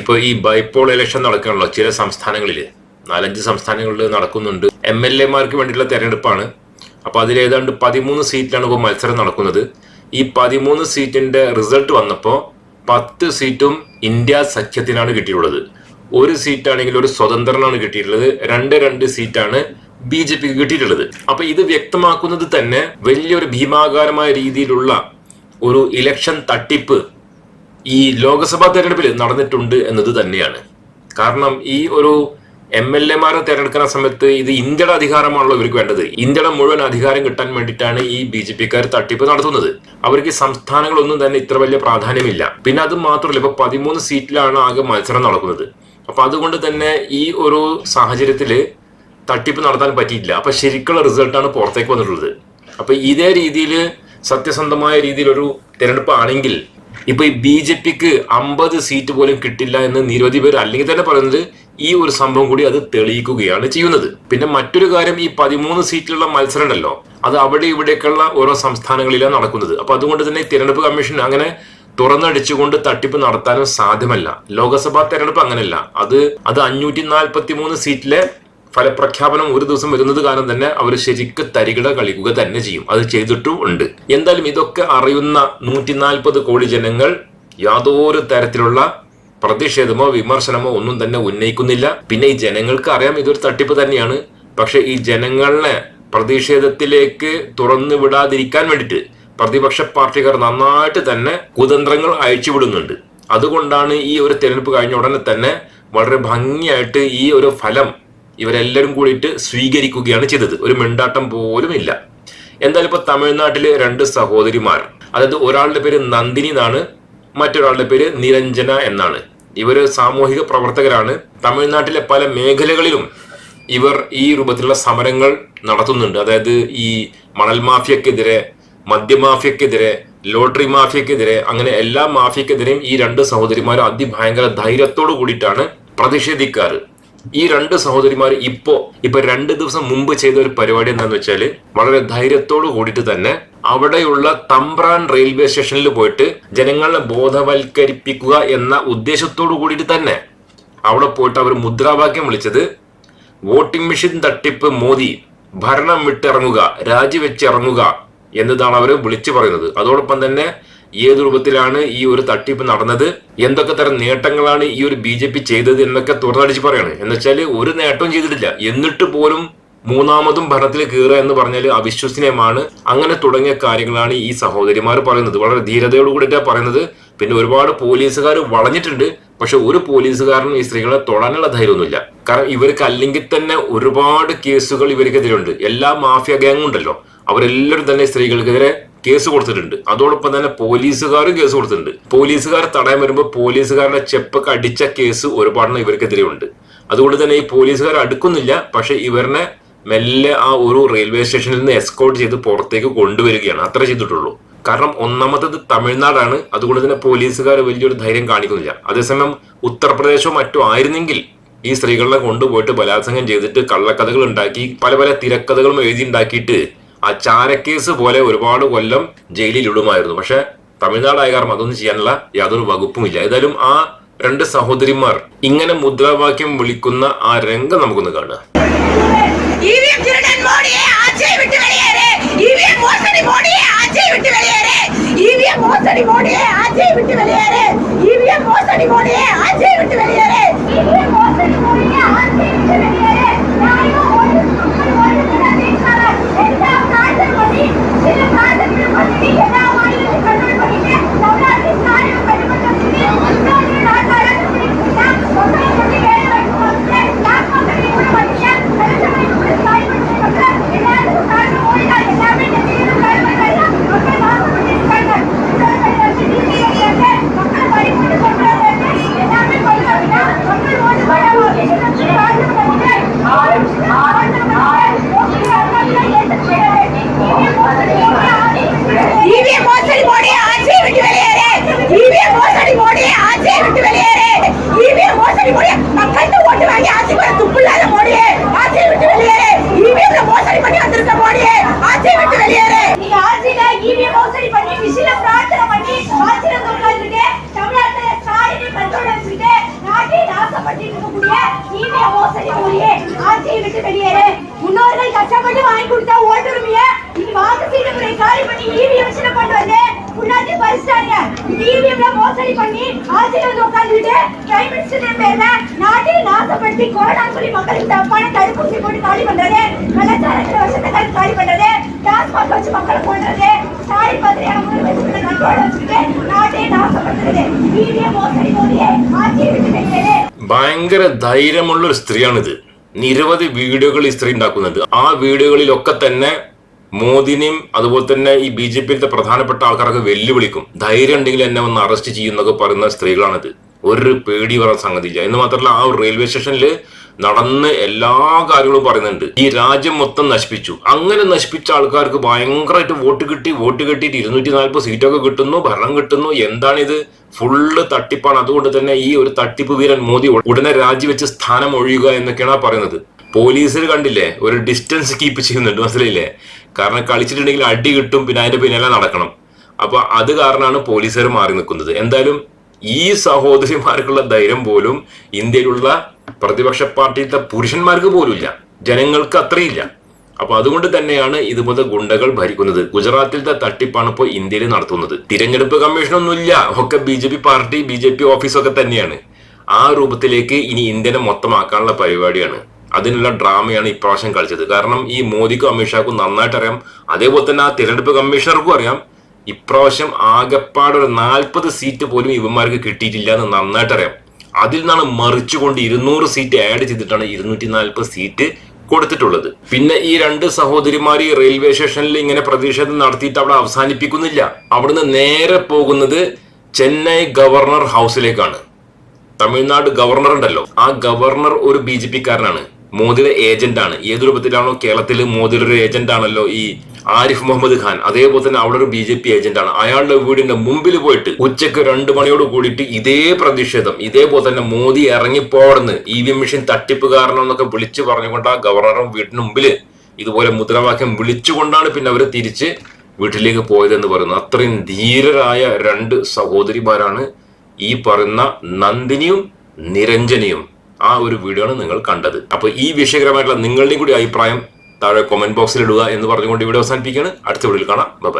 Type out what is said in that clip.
ഇപ്പോൾ ഈ ബൈപോൾ ഇലക്ഷൻ നടക്കുകയാണല്ലോ ചില സംസ്ഥാനങ്ങളിൽ നാലഞ്ച് സംസ്ഥാനങ്ങളിൽ നടക്കുന്നുണ്ട്. എം എൽ എമാർക്ക് വേണ്ടിയിട്ടുള്ള തെരഞ്ഞെടുപ്പാണ്. അപ്പൊ അതിലേതാണ്ട് പതിമൂന്ന് സീറ്റിലാണ് ഇപ്പോൾ മത്സരം നടക്കുന്നത്. ഈ പതിമൂന്ന് സീറ്റിന്റെ റിസൾട്ട് വന്നപ്പോൾ പത്ത് സീറ്റും ഇന്ത്യ സഖ്യത്തിനാണ് കിട്ടിയിട്ടുള്ളത്. ഒരു സീറ്റാണെങ്കിൽ ഒരു സ്വതന്ത്രനാണ് കിട്ടിയിട്ടുള്ളത്. രണ്ട് രണ്ട് സീറ്റാണ് ബി ജെ പിക്ക് കിട്ടിയിട്ടുള്ളത്. അപ്പൊ ഇത് വ്യക്തമാക്കുന്നത് തന്നെ വലിയൊരു ഭീമാകാരമായ രീതിയിലുള്ള ഒരു ഇലക്ഷൻ തട്ടിപ്പ് ഈ ലോക്സഭാ തെരഞ്ഞെടുപ്പിൽ നടന്നിട്ടുണ്ട് എന്നത് തന്നെയാണ്. കാരണം ഈ ഒരു എം എൽ എമാരെ തെരഞ്ഞെടുക്കുന്ന സമയത്ത് ഇത് ഇന്ത്യയുടെ അധികാരമാണല്ലോ ഇവർക്ക് വേണ്ടത്. ഇന്ത്യയുടെ മുഴുവൻ അധികാരം കിട്ടാൻ വേണ്ടിയിട്ടാണ് ഈ ബി ജെ പിക്കാർ തട്ടിപ്പ് നടത്തുന്നത്. അവർക്ക് സംസ്ഥാനങ്ങളൊന്നും തന്നെ ഇത്ര വലിയ പ്രാധാന്യമില്ല. പിന്നെ അത് മാത്രമല്ല ഇപ്പൊ പതിമൂന്ന് സീറ്റിലാണ് ആകെ മത്സരം നടക്കുന്നത്. അപ്പൊ അതുകൊണ്ട് തന്നെ ഈ ഒരു സാഹചര്യത്തിൽ തട്ടിപ്പ് നടത്താൻ പറ്റിയില്ല. അപ്പൊ ശരിക്കുള്ള റിസൾട്ടാണ് പുറത്തേക്ക് വന്നിട്ടുള്ളത്. അപ്പൊ ഇതേ രീതിയിൽ സത്യസന്ധമായ രീതിയിൽ ഒരു തെരഞ്ഞെടുപ്പ് ആണെങ്കിൽ ഇപ്പൊ ഈ ബി ജെ പിക്ക് അമ്പത് സീറ്റ് പോലും കിട്ടില്ല എന്ന് നിരവധി പേർ അല്ലെങ്കിൽ തന്നെ പറയുന്നത് ഈ ഒരു സംഭവം കൂടി അത് തെളിയിക്കുകയാണ് ചെയ്യുന്നത്. പിന്നെ മറ്റൊരു കാര്യം ഈ പതിമൂന്ന് സീറ്റിലുള്ള മത്സരം ഉണ്ടല്ലോ അത് അവിടെ ഇവിടേക്കുള്ള ഓരോ സംസ്ഥാനങ്ങളിലാണ് നടക്കുന്നത്. അപ്പൊ അതുകൊണ്ട് തന്നെ തിരഞ്ഞെടുപ്പ് കമ്മീഷൻ അങ്ങനെ തുറന്നടിച്ചുകൊണ്ട് തട്ടിപ്പ് നടത്താനും സാധ്യമല്ല. ലോക്സഭാ തെരഞ്ഞെടുപ്പ് അങ്ങനെയല്ല. അത് അത് അഞ്ഞൂറ്റി നാൽപ്പത്തി മൂന്ന് സീറ്റിലെ ഫലപ്രഖ്യാപനം ഒരു ദിവസം വരുന്നത് കാരണം തന്നെ അവർ ശരിക്ക് തരികിട കളിക്കുക തന്നെ ചെയ്യും. അത് ചെയ്തിട്ടും ഉണ്ട്. എന്തായാലും ഇതൊക്കെ അറിയുന്ന നൂറ്റി നാൽപ്പത് കോടി ജനങ്ങൾ യാതൊരു തരത്തിലുള്ള പ്രതിഷേധമോ വിമർശനമോ ഒന്നും തന്നെ ഉന്നയിക്കുന്നില്ല. പിന്നെ ഈ ജനങ്ങൾക്ക് അറിയാം ഇതൊരു തട്ടിപ്പ് തന്നെയാണ്. പക്ഷെ ഈ ജനങ്ങളെ പ്രതിഷേധത്തിലേക്ക് തുറന്നു വിടാതിരിക്കാൻ വേണ്ടിയിട്ട് പ്രതിപക്ഷ പാർട്ടിക്കാർ നന്നായിട്ട് തന്നെ കുതന്ത്രങ്ങൾ അയച്ചുവിടുന്നുണ്ട് അതുകൊണ്ടാണ് ഈ ഒരു തെരഞ്ഞെടുപ്പ് കഴിഞ്ഞ ഉടനെ തന്നെ വളരെ ഭംഗിയായിട്ട് ഈ ഒരു ഫലം ഇവരെല്ലാവരും കൂടിയിട്ട് സ്വീകരിക്കുകയാണ് ചെയ്തത്. ഒരു മിണ്ടാട്ടം പോലും ഇല്ല എന്തായാലും ഇപ്പൊ തമിഴ്നാട്ടിലെ രണ്ട് സഹോദരിമാർ. അതായത് ഒരാളുടെ പേര് നന്ദിനി എന്നാണ് മറ്റൊരാളുടെ പേര് നിരഞ്ജന എന്നാണ്. ഇവർ സാമൂഹിക പ്രവർത്തകരാണ്. തമിഴ്നാട്ടിലെ പല മേഖലകളിലും ഇവർ ഈ രൂപത്തിലുള്ള സമരങ്ങൾ നടത്തുന്നുണ്ട്. അതായത് ഈ മണൽ മാഫിയക്കെതിരെ മദ്യമാഫിയക്കെതിരെ ലോട്ടറി മാഫിയക്കെതിരെ അങ്ങനെ എല്ലാ മാഫിയക്കെതിരെയും ഈ രണ്ട് സഹോദരിമാരും അതിഭയങ്കര ധൈര്യത്തോടു കൂടിയിട്ടാണ് പ്രതിഷേധിക്കാറ്. ഈ രണ്ട് സഹോദരിമാർ ഇപ്പോ ഇപ്പൊ രണ്ട് ദിവസം മുമ്പ് ചെയ്ത ഒരു പരിപാടി എന്താന്ന് വെച്ചാൽ വളരെ ധൈര്യത്തോട് കൂടിയിട്ട് തന്നെ അവിടെയുള്ള തമ്പ്രാൻ റെയിൽവേ സ്റ്റേഷനിൽ പോയിട്ട് ജനങ്ങളെ ബോധവൽക്കരിപ്പിക്കുക എന്ന ഉദ്ദേശത്തോടു കൂടിയിട്ട് തന്നെ അവിടെ പോയിട്ട് അവർ മുദ്രാവാക്യം വിളിച്ചത് വോട്ടിംഗ് മെഷീൻ തട്ടിപ്പ് മോദി ഭരണം വിട്ടിറങ്ങുക രാജിവെച്ചിറങ്ങുക എന്നതാണ് അവർ വിളിച്ചു പറയുന്നത്. അതോടൊപ്പം തന്നെ ഏത് രൂപത്തിലാണ് ഈ ഒരു തട്ടിപ്പ് നടന്നത്? എന്തൊക്കെ തരം നേട്ടങ്ങളാണ് ഈ ഒരു ബി ജെ പി ചെയ്തത് എന്നൊക്കെ തുറന്നടിച്ച് പറയാണ്. എന്നുവെച്ചാൽ ഒരു നേട്ടവും ചെയ്തിട്ടില്ല. എന്നിട്ട് പോലും മൂന്നാമതും ഭരണത്തിൽ കയറുക എന്ന് പറഞ്ഞാൽ അവിശ്വസനീയമാണ്. അങ്ങനെ തുടങ്ങിയ കാര്യങ്ങളാണ് ഈ സഹോദരിമാർ പറയുന്നത്. വളരെ ധീരതയോട് പറയുന്നത്. പിന്നെ ഒരുപാട് പോലീസുകാർ വളഞ്ഞിട്ടുണ്ട്. പക്ഷെ ഒരു പോലീസുകാരനും ഈ സ്ത്രീകളെ തൊടാനുള്ള ധൈര്യമൊന്നുമില്ല. കാരണം ഇവർക്ക് അല്ലെങ്കിൽ തന്നെ ഒരുപാട് കേസുകൾ ഇവർക്കെതിരുണ്ട്. എല്ലാ മാഫിയ ഗ്യാങ്ങും ഉണ്ടല്ലോ. അവരെല്ലാവരും തന്നെ സ്ത്രീകൾക്കെതിരെ കേസ് കൊടുത്തിട്ടുണ്ട്. അതോടൊപ്പം തന്നെ പോലീസുകാരും കേസ് കൊടുത്തിട്ടുണ്ട്. പോലീസുകാർ തടയാൻ വരുമ്പോൾ പോലീസുകാരുടെ ചെപ്പൊക്കെ അടിച്ച കേസ് ഒരുപാടെണ്ണം ഇവർക്കെതിരെ ഉണ്ട് അതുകൊണ്ട് തന്നെ ഈ പോലീസുകാർ അടുക്കുന്നില്ല. പക്ഷെ ഇവരിനെ മെല്ലെ ആ ഒരു റെയിൽവേ സ്റ്റേഷനിൽ നിന്ന് എസ്കോർട്ട് ചെയ്ത് പുറത്തേക്ക് കൊണ്ടുവരികയാണ്. അത്ര ചെയ്തിട്ടുള്ളൂ. കാരണം ഒന്നാമത്തത് തമിഴ്നാടാണ്. അതുകൊണ്ട് തന്നെ പോലീസുകാർ വലിയൊരു ധൈര്യം കാണിക്കുന്നില്ല. അതേസമയം ഉത്തർപ്രദേശോ മറ്റോ ആയിരുന്നെങ്കിൽ ഈ സ്ത്രീകളെ കൊണ്ടുപോയിട്ട് ബലാത്സംഗം ചെയ്തിട്ട് കള്ളക്കഥകൾ ഉണ്ടാക്കി പല പല തിരക്കഥകളും എഴുതി ഉണ്ടാക്കിയിട്ട് ആ ചാരക്കേസ് പോലെ ഒരുപാട് കൊല്ലം ജയിലിൽ ഇടുമായിരുന്നു പക്ഷെ തമിഴ്നാടായ കാരണം അതൊന്നും ചെയ്യാനുള്ള യാതൊരു വകുപ്പുമില്ല ഏതായാലും ആ രണ്ട് സഹോദരിമാർ ഇങ്ങനെ മുദ്രാവാക്യം വിളിക്കുന്ന ആ രംഗം നമുക്കൊന്ന് കാണുക இவிஎம் திருடன் மோடியே ஆட்சியை விட்டு வெளியேறு இவிஎம் மோசடி மோடியே கட்டவங்களே ஆட்சியை விட்டு வெளியேறு. முன்னோர்கள் கஷ்டப்பட்டு வாங்கி கொடுத்தா ஓட்டுரிமைய இன்னைக்கு வாக்கு சீட்டு முறை காலி பண்ணி ஈவிஎம் மிஷினை மோசடி பண்ணி ஆட்சியில் வந்து உட்காந்துட்டு பிரைம் மினிஸ்டர் பேர்ல நாட்டை நாசப்படுத்தி கொரோனா சொல்லி மக்களுக்கு தப்பான தடுப்பூசி போட்டு காலி பண்றது கலாச்சாரத்தில் வருஷத்தை காலி பண்றது டாஸ்மாக் வச்சு மக்களை கொள்றது சாரி பத்திரியான முதல் வச்சு நண்போட வச்சுட்டு நாட்டை நாசப்படுத்துறது ஈவிஎம் மோசடி போதியே ஆட்சியை ഭയങ്കര ധൈര്യമുള്ള ഒരു സ്ത്രീയാണിത്. നിരവധി വീഡിയോകൾ ഈ സ്ത്രീ ഉണ്ടാക്കുന്നത് ആ വീഡിയോകളിലൊക്കെ തന്നെ മോദിനെയും അതുപോലെ തന്നെ ഈ ബി ജെ പിയിലത്തെ പ്രധാനപ്പെട്ട ആൾക്കാരൊക്കെ വെല്ലുവിളിക്കും. ധൈര്യം ഉണ്ടെങ്കിൽ എന്നെ വന്ന് അറസ്റ്റ് ചെയ്യുന്നൊക്കെ പറയുന്ന സ്ത്രീകളാണിത്. ഒരു പേടി പറയാൻ സംഗതിയില്ല. എന്ന് മാത്രമല്ല ആ റെയിൽവേ സ്റ്റേഷനിൽ നടന്ന് എല്ലാ കാര്യങ്ങളും പറയുന്നുണ്ട്. ഈ രാജ്യം മൊത്തം നശിപ്പിച്ചു. അങ്ങനെ നശിപ്പിച്ച ആൾക്കാർക്ക് ഭയങ്കരമായിട്ട് വോട്ട് കിട്ടി വോട്ട് കിട്ടിയിട്ട് ഇരുന്നൂറ്റി നാൽപ്പത് സീറ്റൊക്കെ കിട്ടുന്നു ഭരണം കിട്ടുന്നു. എന്താണിത്? ഫുള്ള് തട്ടിപ്പാണ്. അതുകൊണ്ട് തന്നെ ഈ ഒരു തട്ടിപ്പ് വീരൻ മോദി ഉടനെ രാജിവെച്ച് സ്ഥാനം ഒഴിയുക എന്നൊക്കെയാണ് പറയുന്നത്. പോലീസിൽ കണ്ടില്ലേ? ഒരു ഡിസ്റ്റൻസ് കീപ്പ് ചെയ്യുന്നുണ്ട്. മനസ്സിലായില്ലേ? കാരണം കളിച്ചിട്ടുണ്ടെങ്കിൽ അടി കിട്ടും പിന്നെ അതിന്റെ പിന്നാലെ നടക്കണം. അപ്പൊ അത് കാരണമാണ് പോലീസുകാർ മാറി നിൽക്കുന്നത്. എന്തായാലും ഈ സഹോദരിമാർക്കുള്ള ധൈര്യം പോലും ഇന്ത്യയിലുള്ള പ്രതിപക്ഷ പാർട്ടിയിലത്തെ പുരുഷന്മാർക്ക് പോലും ഇല്ല ജനങ്ങൾക്ക് അത്രയില്ല അപ്പൊ അതുകൊണ്ട് തന്നെയാണ് ഇതുപോലത്തെ ഗുണ്ടകൾ ഭരിക്കുന്നത്. ഗുജറാത്തിലത്തെ തട്ടിപ്പാണ് ഇപ്പോൾ ഇന്ത്യയിൽ നടത്തുന്നത്. തിരഞ്ഞെടുപ്പ് കമ്മീഷനൊന്നുമില്ല. ഒക്കെ B J P party B J P ഓഫീസൊക്കെ തന്നെയാണ്. ആ രൂപത്തിലേക്ക് ഇനി ഇന്ത്യനെ മൊത്തമാക്കാനുള്ള പരിപാടിയാണ്. അതിനുള്ള ഡ്രാമയാണ് ഇപ്രാവശ്യം കളിച്ചത്. കാരണം ഈ മോദിക്കും അമിത്ഷാക്കും നന്നായിട്ട് അറിയാം. അതേപോലെ തന്നെ ആ തിരഞ്ഞെടുപ്പ് കമ്മീഷണർക്കും അറിയാം. ഇപ്രാവശ്യം ആകെപ്പാട് ഒരു നാൽപ്പത് സീറ്റ് പോലും ഇവന്മാർക്ക് കിട്ടിയിട്ടില്ല എന്ന് നന്നായിട്ട് അറിയാം. അതിൽ നിന്നാണ് മറിച്ചുകൊണ്ട് ഇരുന്നൂറ് സീറ്റ് ആഡ് ചെയ്തിട്ടാണ് ഇരുന്നൂറ്റി നാൽപ്പത് സീറ്റ് കൊടുത്തിട്ടുള്ളത്. പിന്നെ ഈ രണ്ട് സഹോദരിമാർ ഈ റെയിൽവേ സ്റ്റേഷനിൽ ഇങ്ങനെ പ്രതിഷേധം നടത്തിയിട്ട് അവിടെ അവസാനിപ്പിക്കുന്നില്ല. അവിടുന്ന് നേരെ പോകുന്നത് ചെന്നൈ ഗവർണർ ഹൗസിലേക്കാണ്. തമിഴ്നാട് ഗവർണർ ഉണ്ടല്ലോ. ആ ഗവർണർ ഒരു ബി ജെ പിക്കാരനാണ്. മോദിയുടെ ഏജന്റ് ആണ്. ഏത് രൂപത്തിലാണോ കേരളത്തിൽ മോദിയുടെ ഒരു ഏജന്റ് ആണല്ലോ ഈ ആരിഫ് മുഹമ്മദ് ഖാൻ. അതേപോലെ തന്നെ അവിടെ ഒരു ബി ജെ പി ഏജന്റ് ആണ്. അയാളുടെ വീടിന്റെ മുമ്പിൽ പോയിട്ട് ഉച്ചയ്ക്ക് രണ്ട് മണിയോട് കൂടിയിട്ട് ഇതേ പ്രതിഷേധം ഇതേപോലെ തന്നെ മോദി ഇറങ്ങിപ്പോടുന്ന് ഇ വി മെഷീൻ തട്ടിപ്പ് കാരണം എന്നൊക്കെ വിളിച്ചു പറഞ്ഞുകൊണ്ട് ആ ഗവർണറും വീടിന് മുമ്പിൽ ഇതുപോലെ മുദ്രാവാക്യം വിളിച്ചുകൊണ്ടാണ് പിന്നെ അവർ തിരിച്ച് വീട്ടിലേക്ക് പോയതെന്ന് പറയുന്നു. അത്രയും ധീരരായ രണ്ട് സഹോദരിമാരാണ് ഈ പറയുന്ന നന്ദിനിയും നിരഞ്ജനിയും. ആ ഒരു വീഡിയോ ആണ് നിങ്ങൾ കണ്ടത്. അപ്പൊ ഈ വിഷയകരമായിട്ടുള്ള നിങ്ങളുടെയും കൂടി അഭിപ്രായം താഴെ കൊമന്റ് ബോക്സിൽ ഇടുക എന്ന് പറഞ്ഞുകൊണ്ട് ഇവിടെ അവസാനിപ്പിക്കുകയാണ്. അടുത്ത വീഡിയോയിൽ കാണാം. ബൈ